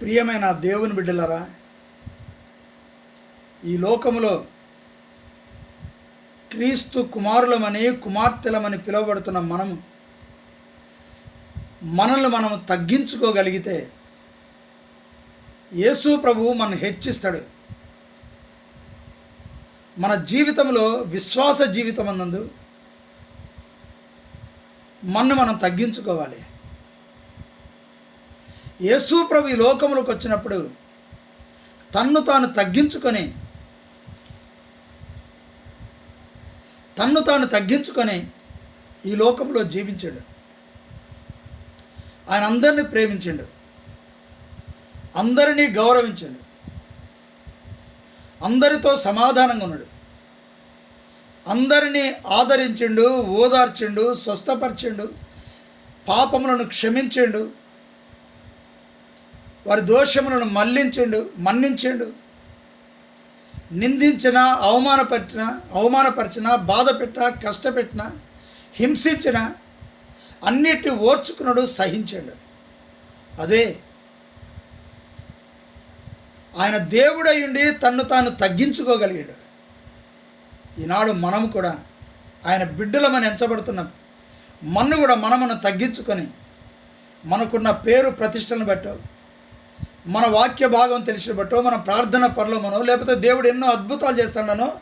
ప్రియమైన దేవుని బిడ్డలరా ఈ లోకములో క్రీస్తు కుమారులమని కుమార్తెలమని పిలువబడుతున్న మనము మనల్ని మనము తగ్గించుకోగలిగితే యేసు ప్రభువు మనం హెచ్చిస్తాడు. మన జీవితంలో విశ్వాస జీవితం అన్నందు మన్ను మనం తగ్గించుకోవాలి. యేసు ప్రభు ఈ లోకములకు వచ్చినప్పుడు తన్ను తాను తగ్గించుకొని తన్ను తాను తగ్గించుకొని ఈ లోకంలో జీవించాడు. ఆయన అందరినీ ప్రేమించాడు. అందరినీ గౌరవించాడు. అందరితో సమాధానంగా ఉన్నాడు. అందరినీ ఆదరించిండు ఓదార్చిండు స్వస్థపరిచిండు పాపములను క్షమించిండు వారి దోషములను మళ్ళించిండు మన్నించిండు. నిందించిన అవమానపరిచిన అవమానపరిచిన బాధ పెట్టిన కష్టపెట్టిన హింసించిన అన్నిటి ఓర్చుకున్నాడు సహించాడు. అదే ఆయన దేవుడై ఉండి తన్ను తాను తగ్గించుకోగలిగాడు. ఈనాడు మనము కూడా ఆయన బిడ్డలమని ఎంచబడుతున్నాం. మన్ను కూడా మనమును తగ్గించుకొని మనకున్న పేరు ప్రతిష్టలను బట్టో. మన వాక్య భాగం తెలిసిన బట్టో మన ప్రార్థన పరలోమనో లేకపోతే దేవుడు ఎన్నో అద్భుతాలు చేస్తాడనో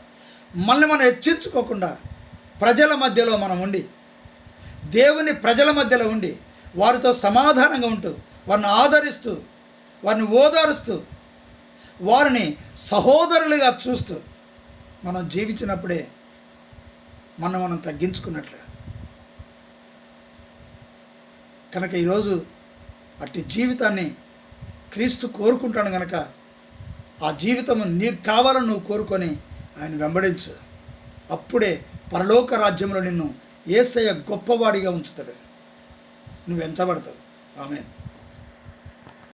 మనల్ని మనం హెచ్చించుకోకుండా ప్రజల మధ్యలో మనం ఉండి దేవుని ప్రజల మధ్యలో ఉండి వారితో సమాధానంగా ఉంటూ వారిని ఆదరిస్తూ వారిని ఓదారుస్తూ వారిని సహోదరులుగా చూస్తూ మనం జీవించినప్పుడే మనం మనం తగ్గించుకున్నట్లు. కనుక ఈరోజు అట్టి జీవితాన్ని క్రీస్తు కోరుకుంటాడు కనుక ఆ జీవితం నీకు కావాలని నువ్వు కోరుకొని ఆయన వెంబడించు. అప్పుడే పరలోక రాజ్యంలో నిన్ను ఏసయ్య గొప్పవాడిగా ఉంచుతాడు. నువ్వు ఎంచబడతావు. ఆమె